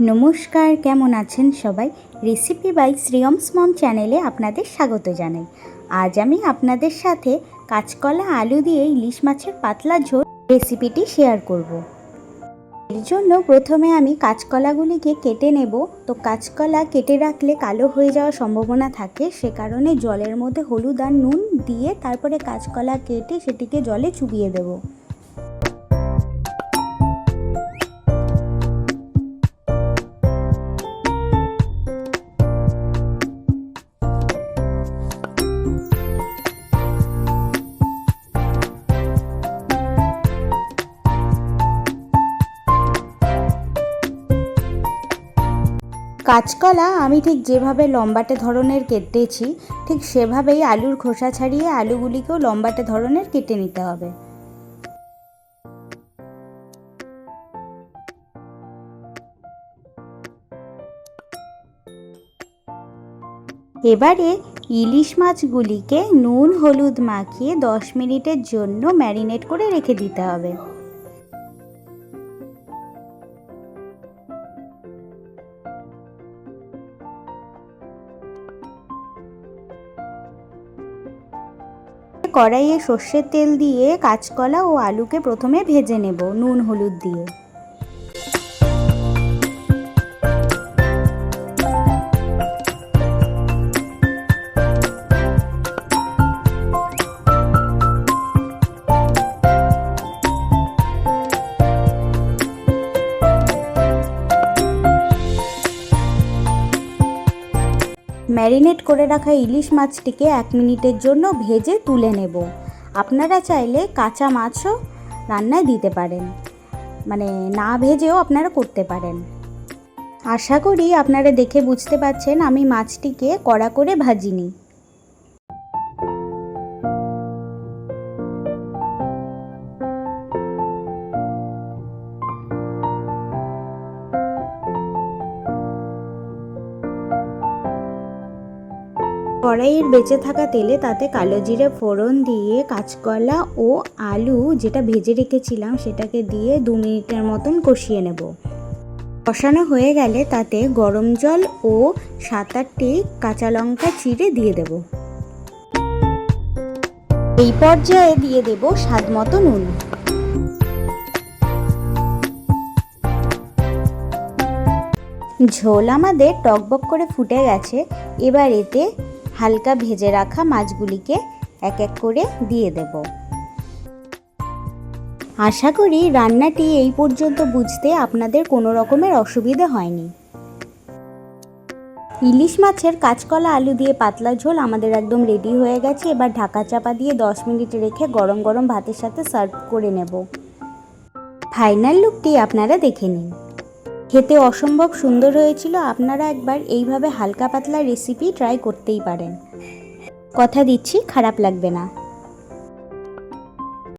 নমস্কার, কেমন আছেন সবাই? রেসিপি বাই শ্রিয়মস মম চ্যানেলে আপনাদের স্বাগত জানাই। আজ আমি আপনাদের সাথে কাঁচকলা, আলু দিয়ে ইলিশ মাছের পাতলা ঝোল রেসিপিটি শেয়ার করব। এর জন্য প্রথমে আমি কাঁচকলাগুলিকে কেটে নেব। তো কাঁচকলা কেটে রাখলে কালো হয়ে যাওয়ার সম্ভাবনা থাকে, সে কারণে জলের মধ্যে হলুদ আর নুন দিয়ে তারপরে কাঁচকলা কেটে সেটিকে জলে চুবিয়ে দেবো। কাঁচকলা আমি ঠিক যেভাবে লম্বাটে ধরনের কেটেছি, ঠিক সেভাবেই আলুর খোসা ছাড়িয়ে আলুগুলিকেও লম্বাটে ধরনের কেটে নিতে হবে। এবারে ইলিশ মাছগুলিকে নুন, হলুদ মাখিয়ে দশ মিনিটের জন্য ম্যারিনেট করে রেখে দিতে হবে। কড়াইয়ে সর্ষের তেল দিয়ে কাঁচকলা ও আলুকে প্রথমে ভেজে নেব নুন হলুদ দিয়ে। ম্যারিনেট করে রাখা ইলিশ মাছটিকে এক মিনিটের জন্য ভেজে তুলে নেব। আপনারা চাইলে কাঁচা মাছও রান্নায় দিতে পারেন। মানে না ভেজেও আপনারা করতে পারেন। আশা করি আপনারা দেখে বুঝতে পারছেন আমি মাছটিকে কড়া করে ভাজিনি। কড়াইয়ের বেঁচে থাকা তেলে তাতে কালো জিরে ফোড়ন দিয়ে কাঁচকলা ও আলু যেটা ভেজে রেখেছিলাম সেটাকে দিয়ে দু মিনিটের মতন কষিয়ে নেব। কষানো হয়ে গেলে তাতে গরম জল ও সাত আটটি কাঁচা লঙ্কা চিড়ে দিয়ে দেব। এই পর্যায়ে দিয়ে দেব স্বাদ মতো নুন। ঝোল আমাদের টকবক করে ফুটে গেছে, এবার এতে হালকা ভেজে রাখা মাছগুলিকে এক এক করে দিয়ে দেব। আশা করি রান্নাটি এই পর্যন্ত বুঝতে আপনাদের কোনো রকমের অসুবিধে হয়নি। ইলিশ মাছের কাঁচকলা আলু দিয়ে পাতলা ঝোল আমাদের একদম রেডি হয়ে গেছে। এবার ঢাকা চাপা দিয়ে দশ মিনিট রেখে গরম গরম ভাতের সাথে সার্ভ করে নেব। ফাইনাল লুকটি আপনারা দেখে নিন। খেতে অসম্ভব সুন্দর হয়েছিল, আপনারা একবার এইভাবে হালকা পাতলা রেসিপি ট্রাই করতেই পারেন। কথা দিচ্ছি, খারাপ লাগবে না।